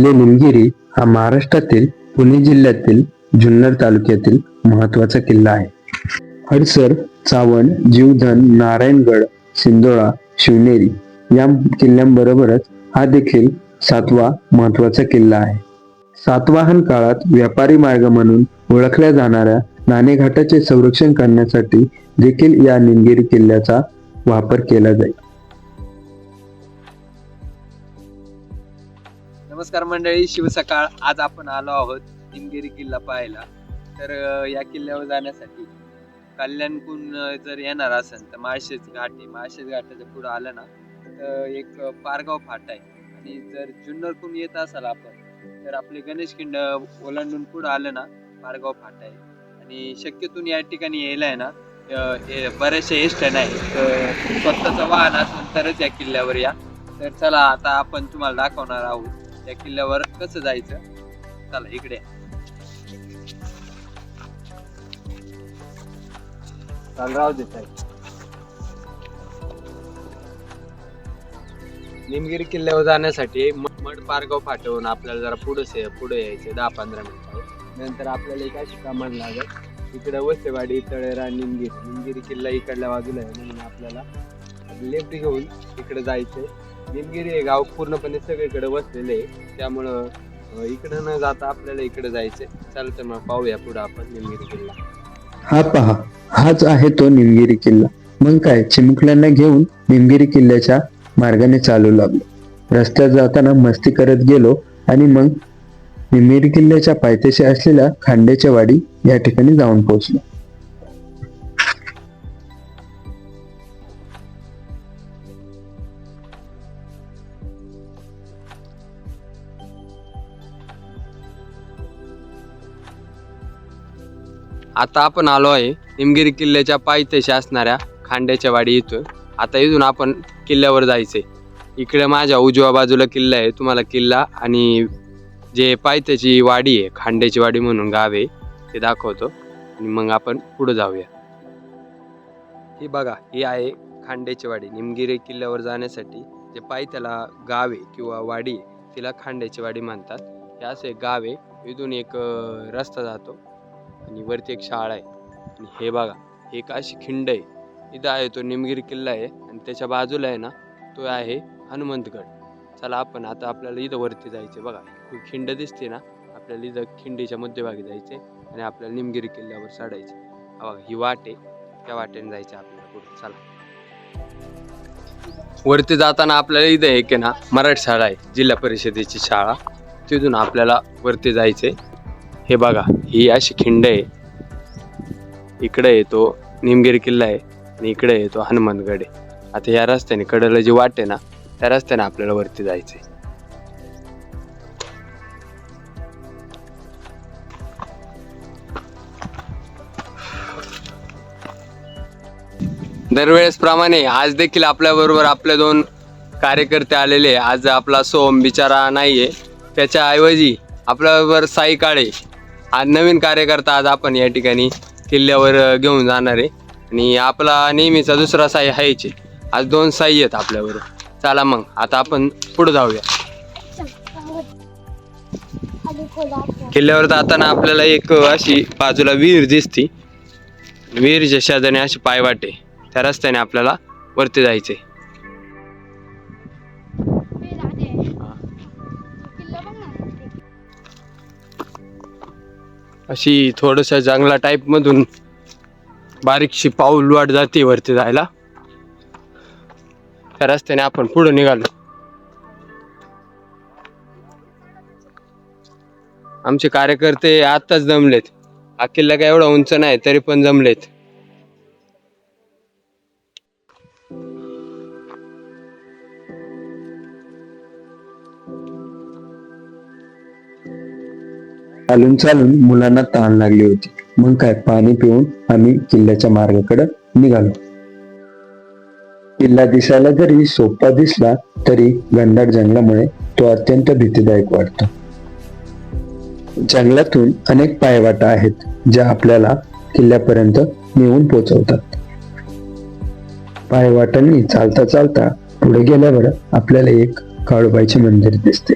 किल्ले निमगिरी हा महाराष्ट्रातील पुणे जिल्ह्यातील जुन्नर तालुक्यातील महत्त्वाचा किल्ला आहे. हडसर चावण जीवधन नारायणगड सिंदोळा शिवनेरी या किल्ल्यांबरोबरच हा देखील सातवा महत्त्वाचा किल्ला आहे. सातवाहन काळात व्यापारी मार्ग म्हणून ओळखल्या जाणाऱ्या नाणेघाटाचे संरक्षण करण्यासाठी देखील या निमगिरी किल्ल्याचा वापर केला जाईल नमस्कार मंडळी शिवसकाळ आज आपण आलो आहोत हिमगिरी किल्ला पाहायला. तर या किल्ल्यावर जाण्यासाठी कल्याणकून जर येणार असेल तर माळशेज घाट आहे. माळशेज घाटाच्या पुढे आलं ना तर एक पारगाव फाटा आहे. आणि जर जुन्नरकून येत असाल आपण तर आपले गणेश खिंड ओलांडून पुढे आलं ना पारगाव फाटा आहे. आणि शक्यतून या ठिकाणी यायला आहे ना हे बऱ्याचशा एस नाही तर स्वतःचं वाहन असेल तरच या किल्ल्यावर या. तर चला आता आपण तुम्हाला दाखवणार आहोत. त्या किल्ल्यावर कसं जायचं? चला इकडे चाल राहू दे साहेब निमगिरी किल्ल्यावर जाण्यासाठी मठ मड पारगाव फाटवून आपल्याला जरा पुढे पुढे यायचे दहा पंधरा मिनिटं. नंतर आपल्याला एक अशी कमान लागत इकडे वसेवाडी तळेरा निमगिरी. निमगिरी किल्ला इकडल्या बाजूला आहे म्हणून आपल्याला लेफ्ट घेऊन इकडे जायचंय. निमगिरी हे गाव पूर्णपणे सगळीकडे वसलेले आहे. त्यामुळं अं, इकडं न जाता आपल्याला इकडे जायचंय. चालतं मग पाहूया पुढं आपण निमगिरी किल्ला. हा पहा हाच आहे तो निमगिरी किल्ला. मग काय चिमुकल्यांना घेऊन निमगिरी किल्ल्याच्या मार्गाने चालू लागलो. रस्त्यात जाताना मस्ती करत गेलो आणि मग निमगिरी किल्ल्याच्या पायथ्याशी असलेल्या खांडेच्या वाडी या ठिकाणी जाऊन पोहोचलो. आता आपण आलो आहे निमगिरी किल्ल्याच्या पायथ्याशी असणाऱ्या खांड्याच्या वाडी इथून. आता इथून आपण किल्ल्यावर जायचंय. इकडे माझ्या उजव्या बाजूला किल्ला आहे. तुम्हाला किल्ला आणि जे पायथ्याची वाडी आहे खांड्याची वाडी म्हणून गाव आहे ते दाखवतो. आणि मग आपण पुढे जाऊया. ही बघा ही आहे खांड्याची वाडी. निमगिरी किल्ल्यावर जाण्यासाठी जे पायथ्याला गाव आहे किंवा वाडी आहे तिला खांड्याची वाडी म्हणतात. हे असं एक गाव आहे. इथून एक रस्ता जातो. आणि वरती एक शाळा आहे. आणि हे बघा हे एक अशी खिंड आहे. इथं आहे तो निमगिरी किल्ला आहे आणि त्याच्या बाजूला आहे ना तो आहे हनुमंतगड. चला आपण आता आपल्याला इथं वरती जायचं बघा ही खिंड दिसते ना आपल्याला इथं खिंडीच्या मध्यभागी जायचे आणि आपल्याला निमगिरी किल्ल्यावर चढायचे बघा ही वाट आहे. त्या वाटेने जायचं आपल्याला पुढे. चला. वरती जाताना आपल्याला इथं एक आहे ना मराठी शाळा आहे जिल्हा परिषदेची शाळा. तिथून आपल्याला वरती जायचे हे बघा ही अशी खिंड आहे. इकडे येतो निमगिरी किल्ला आहे आणि इकडे येतो हनुमानगड आहे. आता या रस्त्याने कडेला जी वाट आहे ना त्या रस्त्याने आपल्याला वरती जायचंय. दरवेळेस प्रमाणे आज देखील आपल्या बरोबर आपले दोन कार्यकर्ते आलेले आज आपला सोम बिचारा नाहीये. त्याच्याऐवजी आपल्याबरोबर साई काळे आज नवीन कार्यकर्ता आज आपण या ठिकाणी किल्ल्यावर घेऊन जाणार आहे. आणि आपला नेहमीचा दुसरा साई आहेच आहे. आज दोन साई आहेत आपल्याबरोबर चला मग आता आपण पुढे जाऊया. किल्ल्यावर जाताना आपल्याला एक अशी बाजूला विहीर दिसती. विहीरच्या शेजारी अशी पायवाटे त्या रस्त्याने आपल्याला वरती जायचंय. अशी थोडंसं जंगला टाईपमधून बारीकशी पाऊल वाट जाते वरती जायला. त्या रस्त्याने आपण पुढे निघालो. आमचे कार्यकर्ते आत्ताच जमलेत. हा किल्ला काय एवढा उंच नाही तरी पण जमलेत. चालून चालून मुलांना ताण लागली होती. मग काय पाणी पिऊन आम्ही किल्ल्याच्या मार्गाकडे निघालो. किल्ला दिसायला जरी सोपा दिसला तरी घनदाट जंगलामुळे तो अत्यंत भीतीदायक वाटतो. जंगलातून अनेक पायवाटा आहेत ज्या आपल्याला किल्ल्यापर्यंत नेऊन पोहोचवतात पायवाटांनी चालता चालता पुढे गेल्यावर आपल्याला एक काळूबाईचे मंदिर दिसते.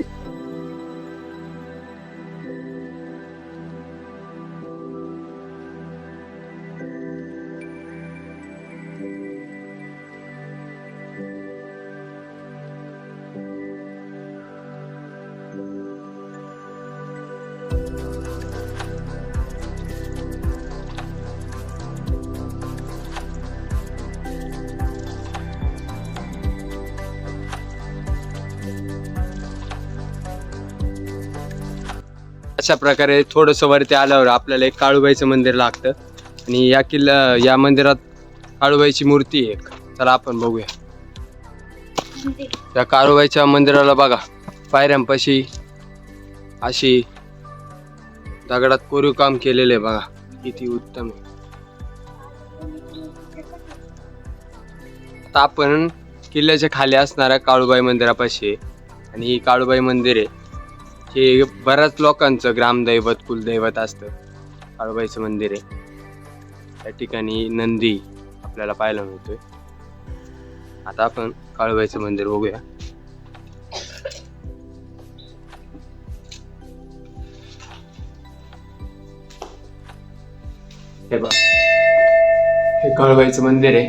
अशा प्रकारे थोडंसं वरती आल्यावर आपल्याला एक काळूबाईचं मंदिर लागतं. आणि या किल्ला या मंदिरात काळूबाईची मूर्ती आहे एक. चला आपण बघूया. त्या काळूबाईच्या मंदिराला बघा. पायऱ्यांपाशी अशी दगडात कोरीव काम केलेलं आहे बघा. किती उत्तम आहे. आता आपण किल्ल्याच्या खाली असणाऱ्या काळूबाई मंदिरापाशी आहे. आणि ही काळूबाई मंदिर आहे. हे बऱ्याच लोकांचं ग्रामदैवत कुलदैवत असतं. काळूबाईचं मंदिर आहे. त्या ठिकाणी नंदी आपल्याला पाहायला मिळतोय. आता आपण काळूबाईचं मंदिर बघूया. हे बघ. हे काळूबाईचं मंदिर आहे.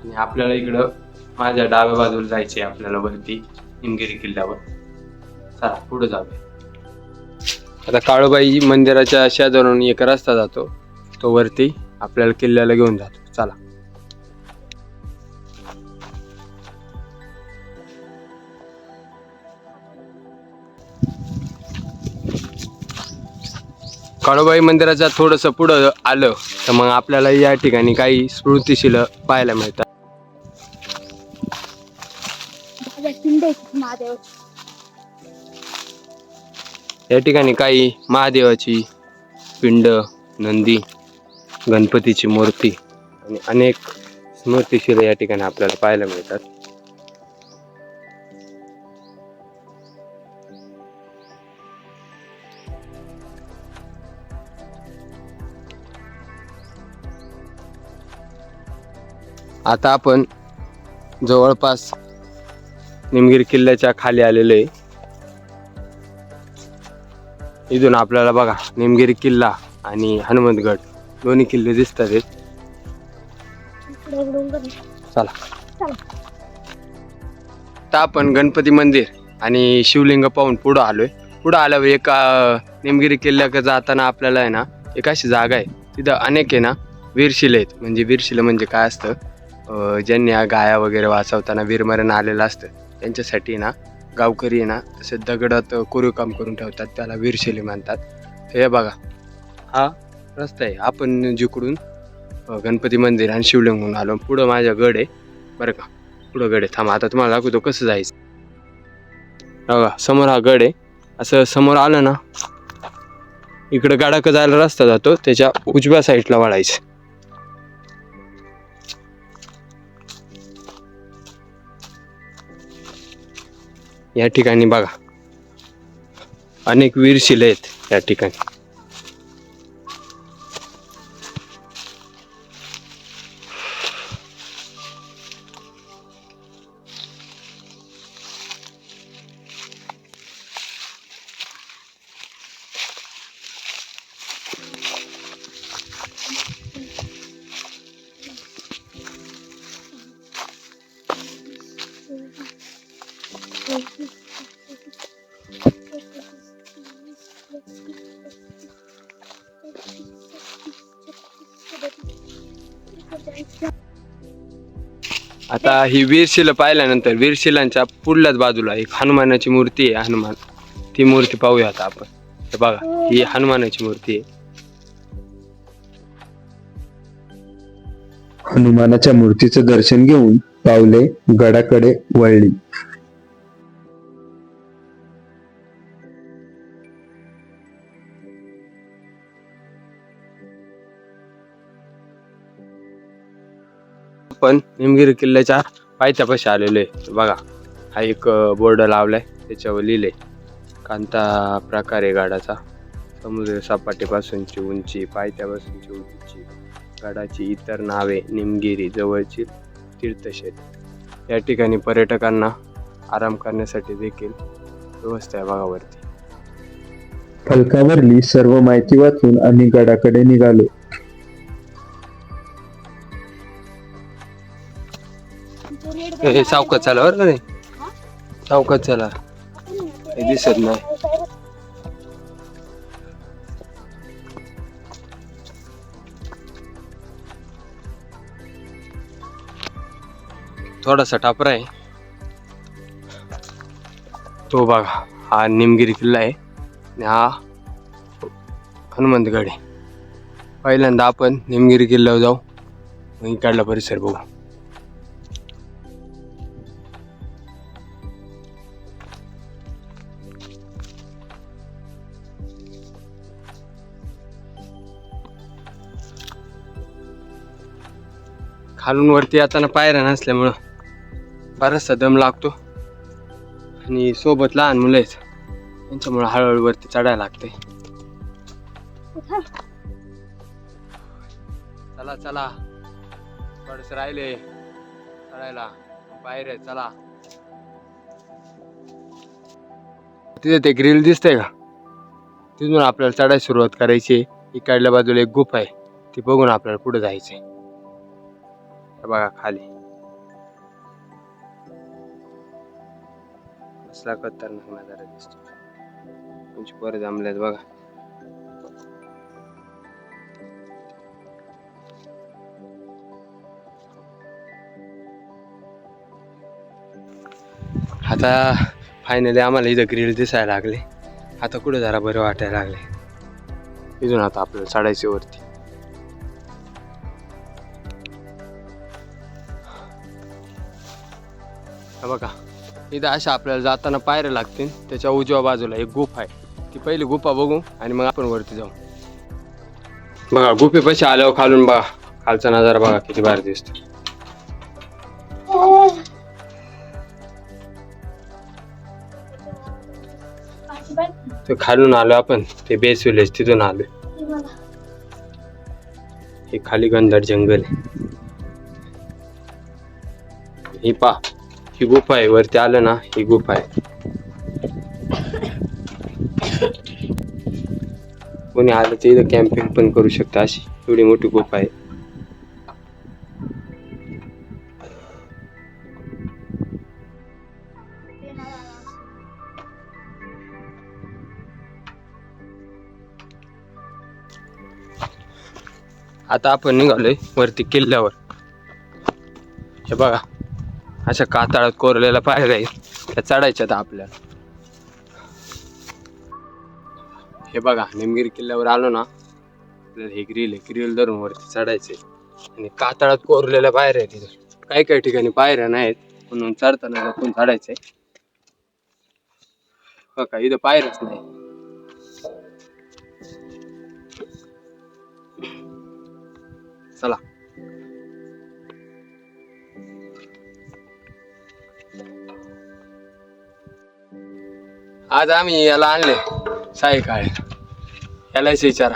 आणि आपल्याला इकडं माझ्या डाव्या बाजूला जायचे आपल्याला वरती. हिमगिरी किल्ल्यावर. चला पुढे जाऊया. आता काळूबाई मंदिराच्या शेजारून एक रस्ता जातो. तो वरती आपल्याला किल्ल्याला घेऊन जातो. चला. काळूबाई मंदिराच्या थोडंसं पुढं आलं तर मग आपल्याला या ठिकाणी काही स्मृतिशील पाहायला मिळतात. या ठिकाणी काही महादेवाची पिंड नंदी गणपतीची मूर्ती आणि अनेक स्मृतिशील या ठिकाणी आपल्याला पाहायला मिळतात. आता आपण जवळपास निमगिरी किल्ल्याच्या खाली आलेलो आहे. इथून आपल्याला बघा निमगिरी किल्ला आणि हनुमंतगड. दोन्ही किल्ले दिसतात आहेत. चला. तर आता आपण गणपती मंदिर आणि शिवलिंग पाहून पुढं आलोय. पुढं आल्यावर एक निमगिरी किल्ल्याकडे जाताना आपल्याला आहे ना एक अशी जागा आहे. तिथं अनेक आहे ना वीरशिले आहेत. म्हणजे वीरशिले म्हणजे काय असतं? ज्यांनी गाया वगैरे वाचवताना वीरमरण आलेलं असतं. त्यांच्यासाठी ना गावकरी ना तसे दगडात कोरीव काम करून ठेवतात त्याला वीरशैली म्हणतात हे बघा हा रस्ता आहे. आपण जिकडून गणपती मंदिर आणि शिवलिंग म्हणून आलो पुढं माझ्या गड आहे. बरं का? पुढं गड आहे. थांबा आता तुम्हाला दाखवतो कसं जायचं. बघा समोर हा गड आहे. असं समोर आलं ना इकडं गाडाक जायला रस्ता जातो त्याच्या उजव्या साईडला वळायचं. या ठिकाणी बघा. अनेक वीरशिले आहेत या ठिकाणी. आता ही वीरशिला पाहिल्यानंतर वीरशिलांच्या पुढल्याच बाजूला एक हनुमानाची मूर्ती आहे हनुमान. ती मूर्ती पाहूया आता आपण. हे बघा ही हनुमानाची मूर्ती आहे. हनुमानाच्या मूर्तीचं दर्शन घेऊन पावले गडाकडे वळली. आपण निमगिरी किल्ल्याच्या पायथ्यापाशी आलेलो आहे. बघा हा एक बोर्ड लावलाय. त्याच्यावर लिहिले कांता प्रकार आहे गाडाचा. समुद्र सपाटीपासूनची उंची पायथ्यापासूनची उंची. गडाची इतर नावे निमगिरी जवळची तीर्थक्षेत्र. या ठिकाणी पर्यटकांना आराम करण्यासाठी देखील व्यवस्था आहे भागावरती फलकावरली सर्व माहिती वाचून आम्ही गडाकडे निघालो. हे सावकात चला बरं का रे सावकात चला. हे दिसत नाही. थोडासा टापरा आहे. तो बघा हा निमगिरी किल्ला आहे आणि हा हनुमंतगड आहे. पहिल्यांदा आपण निमगिरी किल्ल्यावर जाऊ मग इकडला परिसर बघू. खालून वरती येताना पायऱ्या नसल्यामुळं बराचसा दम लागतो. आणि सोबत लहान मुलं आहेत. त्यांच्यामुळं हळूहळू वरती चढायला लागते चला चला. थोडस राहिले. चढायला. पायऱ्या चला. तिथे ते ग्रिल दिसतंय का? तिथून आपल्याला चढायला सुरुवात करायची आहे. इकडल्या बाजूला एक गुफा आहे. ती बघून आपल्याला पुढे जायचंय. हे बघा खाली. कसला खतरनाक नजारा दिसतो तुमची पोरं जमल्यात बघा. आता फायनली आम्हाला इथं ग्रिल दिसायला लागले. आता कुठे जरा बरं वाटायला लागले. इथून आता आपल्याला चढायची वरती. इथं अशा आपल्याला जाताना पायऱ्या लागतील. त्याच्या उजव्या बाजूला एक गुफा आहे. ती पहिली गुफा बघू आणि मग आपण वरती जाऊ. बघा गुफेपाशी आल्यावर खालून बघा. खालचा नजारा बघा किती भारी दिसतो. ते खालून आलो आपण. ते बेस विलेज तिथून आलो हे खाली गंधार जंगल आहे. ही पा ही गुफा आहे वरती आलं ना ही गुफा आहे. कोणी आलं तर इथं कॅम्पिंग पण करू शकतं अशी एवढी मोठी गुफा आहे. आता आपण निघालोय वरती किल्ल्यावर. हे बघा. अशा कातळात कोरलेल्या पायऱ्या आहेत त्या चढायच्यात आपल्याला हे बघा निमगिरी किल्ल्यावर आलो ना आपल्याला हे ग्रिल आहे. ग्रिल धरून वरती चढायचे आणि कातळात कोरलेल्या पायऱ्या आहेत तिथं. काही काही ठिकाणी पायऱ्या नाहीत म्हणून चढताना लपून चढायचंय. हो बघा इथं पायऱ्याच नाही. चला. आज आम्ही याला आणले. साई काळे. यालाच विचारा.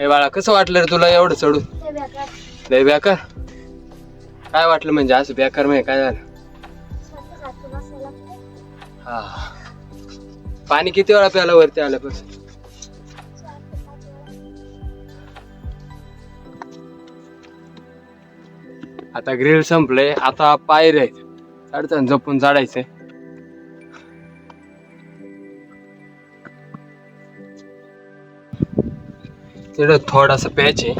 हे बाळा कसं वाटलं रे तुला एवढं चढून? लय बेकार. काय वाटलं म्हणजे असं बेकार म्हणजे काय झालं? हा. पाणी किती वेळा प्याला वरती आलं आल्यापासून आता ग्रिल संपले आता पायऱ्या आहेत. चढताना जपून चढायचंय तिथं थोडासा पॅच आहे.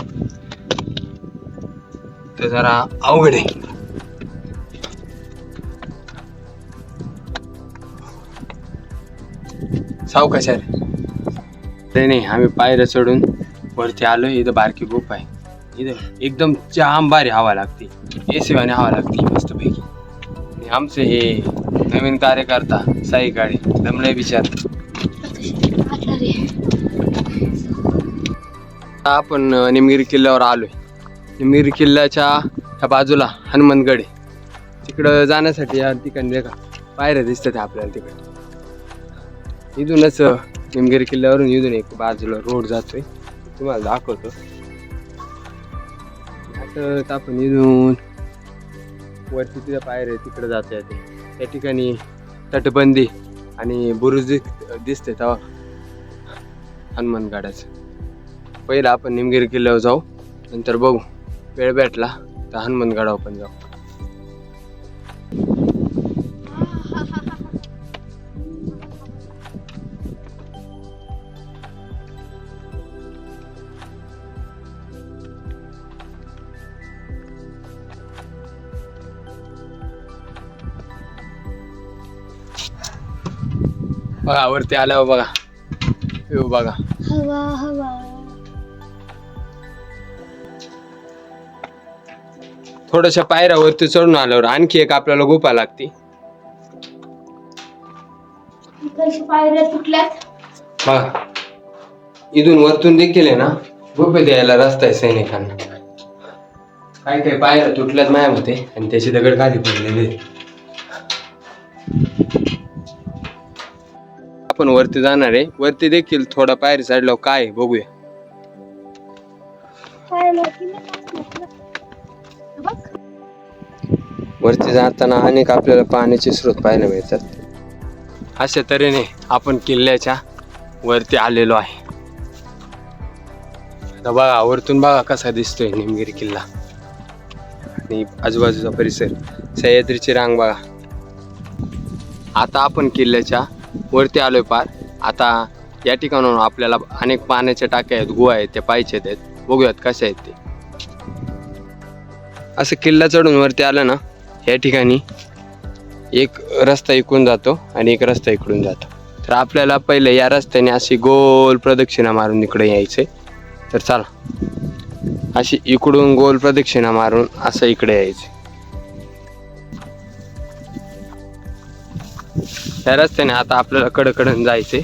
ते जरा अवघड आहे. सावकाश रे नाही आम्ही पायऱ्या चढून वरती आलो इथं बारकी गोप आहे. इथं एकदम जाम हवा लागते. ए सीवाने हवा लागते मस्तपैकी. आमचे हे नवीन कार्यकर्ता साई काळे दमले विचार आपण निमगिरी किल्ल्यावर आलोय. निमगिरी किल्ल्याच्या ह्या बाजूला हनुमानगड आहे. तिकडं जाण्यासाठी या ठिकाणी नाही का पायऱ्या दिसतात आपल्याला तिकडे. इथूनच निमगिरी किल्ल्यावरून इथून एक बाजूला रोड जातोय. तुम्हाला दाखवतो. आता आपण इथून वरती तिथे पायऱ्या तिकडे जाता येते त्या ठिकाणी तटबंदी आणि बुरुज दिसते तेव्हा. हनुमानगडाचं. पहिला आपण निमगिरी किल्ल्यावर जाऊ. नंतर बघू. वेळ भेटला तर हनुमानगडावर पण जाऊ. बघा वरती आल्यावर बघा. येऊ बघा. हवा हवा. थोड्याशा पायऱ्या वरती चढून आल्यावर आणखी एक आपल्याला गुफा लागते. कशी पायऱ्या तुटल्यात. बघा इथून वरतून देखील आहे ना गुफे द्यायला रस्ता आहे सैनिकांना. काय काय पायऱ्या तुटल्यात माया होते आणि त्याचे दगड खाली पडलेले आहेत. आपण वरती जाणार आहे. वरती देखील थोडा पायरी चढल्यावर काय आहे बघूया. पाय माहिती नाही काय म्हटलं. वरती जाताना अनेक आपल्याला पाण्याचे स्रोत पाहायला मिळतात. अशा तऱ्हेने आपण किल्ल्याच्या वरती आलेलो आहे. आता बघा वरतून बघा कसा दिसतोय निमगिरी किल्ला. आणि आजूबाजूचा परिसर सह्याद्रीची रांग बघा. आता आपण किल्ल्याच्या वरती आलोय पार. आता या ठिकाणाहून आपल्याला अनेक पाण्याच्या टाक्या आहेत गुहा आहेत त्या पाहिजे आहेत. बघूयात कशा आहेत ते. असं किल्ला चढून वरती आलं ना या ठिकाणी एक रस्ता इकडून जातो आणि एक रस्ता इकडून जातो. तर आपल्याला पहिले या रस्त्याने अशी गोल प्रदक्षिणा मारून इकडे यायचे. तर चला अशी इकडून गोल प्रदक्षिणा मारून असं इकडे यायचं. त्या रस्त्याने आता आपल्याला कडकडन जायचे.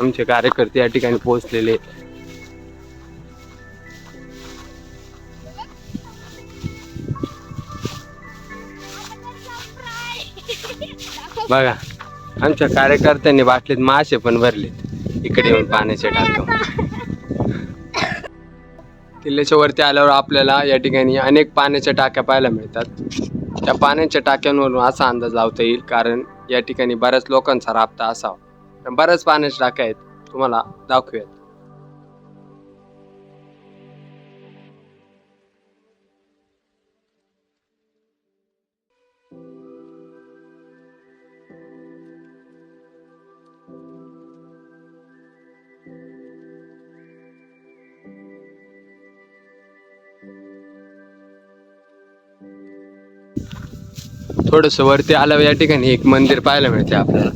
आमचे कार्यकर्ते या ठिकाणी पोहोचलेले आहेत. बघा आमच्या कार्यकर्त्यांनी बाटलीत मासे पण भरलेत इकडे येऊन पाण्याचे टाकतो किल्ल्याच्या वरती आल्यावर आपल्याला या ठिकाणी अनेक पाण्याच्या टाक्या पाहायला मिळतात. त्या पाण्याच्या टाक्यांवरून असा अंदाज लावता येईल कारण या ठिकाणी बऱ्याच लोकांचा राबता असावा. बऱ्याच पाण्याच्या टाक्या आहेत. तुम्हाला दाखवूयात. थोडस वरती आलं या ठिकाणी एक मंदिर पाहायला मिळते आपल्याला.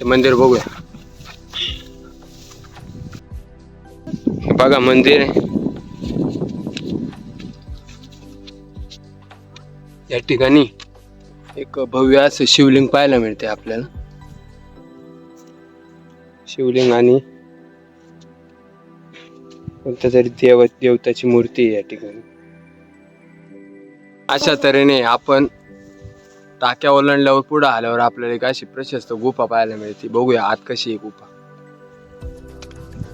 ते मंदिर बघूया. बघा मंदिर आहे. या ठिकाणी एक भव्य असं शिवलिंग पाहायला मिळते आपल्याला. शिवलिंग आणि कोणत्या तरी देव देवताची मूर्ती आहे या ठिकाणी. अशा तऱ्हेने आपण टाक्या ओलांडल्यावर पुढे आल्यावर आपल्याला एक अशी प्रशस्त गुफा पाहायला मिळते. बघूया आत कशी आहे गुफा.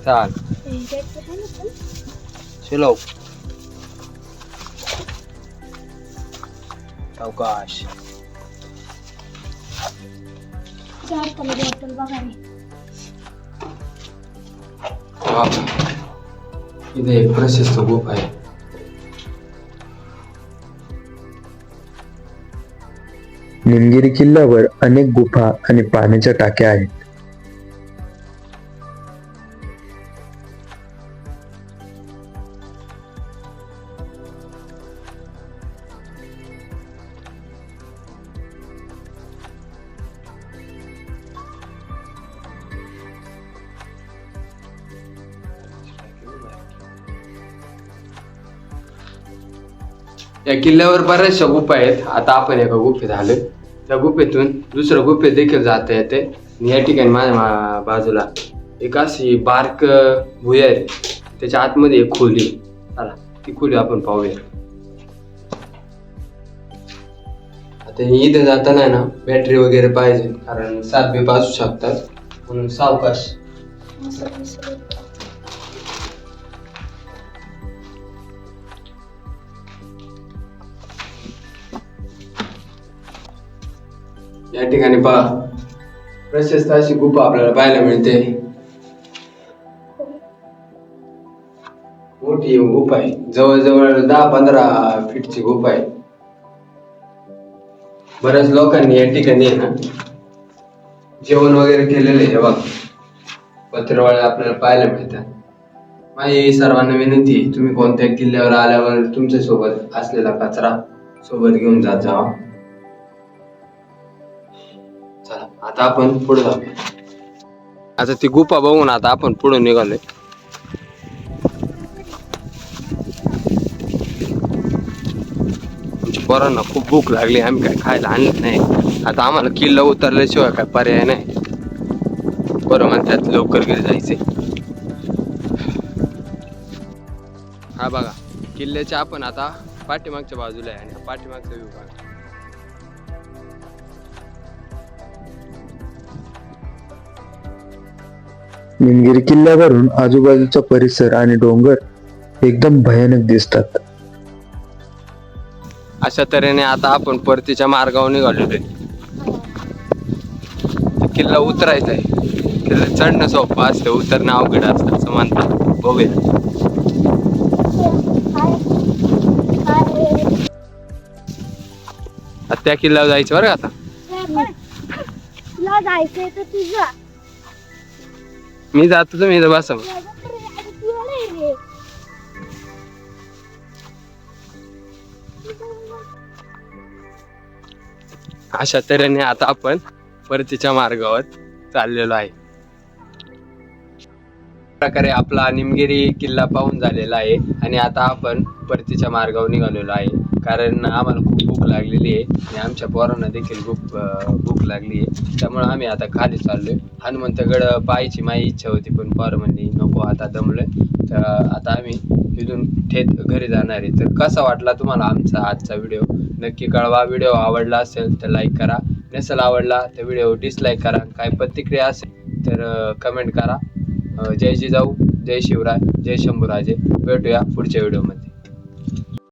चाल. ह्याच्यात अवकाश. इथे एक प्रशस्त गुफा आहे. निलगिरी किल्ल्यावर अनेक गुफा आणि पाण्याच्या टाक्या आहेत. या किल्ल्यावर बऱ्याचशा गुफा आहेत. आता आपण एका गुफेत आलोय. त्या गुफेतून दुसऱ्या गुफेत देखील जाता येते. आणि या ठिकाणी माझ्या मा- बाजूला एक अशी बारक भुया आहे. त्याच्या आतमध्ये एक खोली. आला ती खोली आपण पाहूया. आता इथे जाताना आहे ना बॅटरी वगैरे पाहिजे. कारण सात बी असू शकतात. म्हणून सावकाश. या ठिकाणी पहा. प्रशस्त अशी गुफा आपल्याला पाहायला मिळते. मोठी गुफा आहे. जवळजवळ दहा पंधरा फीटची गुफा आहे. बऱ्याच लोकांनी या ठिकाणी ना जेवण वगैरे केलेलं आहे बघ. पत्रवाळे आपल्याला पाहायला मिळतात. माझी सर्वांना विनंती तुम्ही कोणत्या किल्ल्यावर आल्यावर तुमच्यासोबत असलेला कचरा सोबत घेऊन जात जावा. आता आपण पुढे जाऊ. आता ती गुफा बघून आता आपण पुढे निघालोय. पोरांना खूप भूक लागली आम्ही काय खायला आणलं नाही. आता आम्हाला किल्ला उतरल्याशिवाय काय पर्याय नाही. बरं म्हणतात लवकर घरी जायचे. हा बघा किल्ल्याच्या आपण आता पाठीमागच्या बाजूला आहे आणि पाठीमागचा विभाग. निमगिरी किल्ल्यावरून आजूबाजूचा परिसर आणि डोंगर एकदम भयानक दिसतात. अशा तऱ्हेने आता आपण परतीच्या मार्गावर निघालेलो आहे किल्ला उतरायचा आहे. किल्ला चढणं सोपं असतं उतरणं अवघड असतं असं म्हणतात. बघूया. त्या किल्ल्यावर जायचं बरं का आता? तुला जायचंय तर तुझा. मी जातो तुम्ही इथं बसा. अशा तऱ्हेने आता आपण परतीच्या मार्गावर चाललेलो आहे. प्रकारे आपला निमगिरी किल्ला पाहून झालेला आहे आणि आता आपण परतीच्या मार्गावर निघालेलो आहे. कारण आम्हाला खूप भूक लागलेली आहे. आणि आमच्या पोरांना देखील भूक भूक लागली आहे. त्यामुळे आम्ही आता खाली चाललोय. हनुमंतगड पाहायची माझी इच्छा होती पण पोर म्हणली नको आता दमलोय. तर आता आम्ही इथून थेट घरी जाणार आहे. तर कसा वाटला तुम्हाला आमचा आजचा व्हिडिओ नक्की कळवा. व्हिडिओ आवडला असेल तर लाईक करा. नसेल आवडला तर व्हिडिओ डिसलाईक करा. काय प्रतिक्रिया असेल तर कमेंट करा. जय जिजाऊ जय शिवराय जय शंभूराजे. भेटूया पुढच्या व्हिडिओमध्ये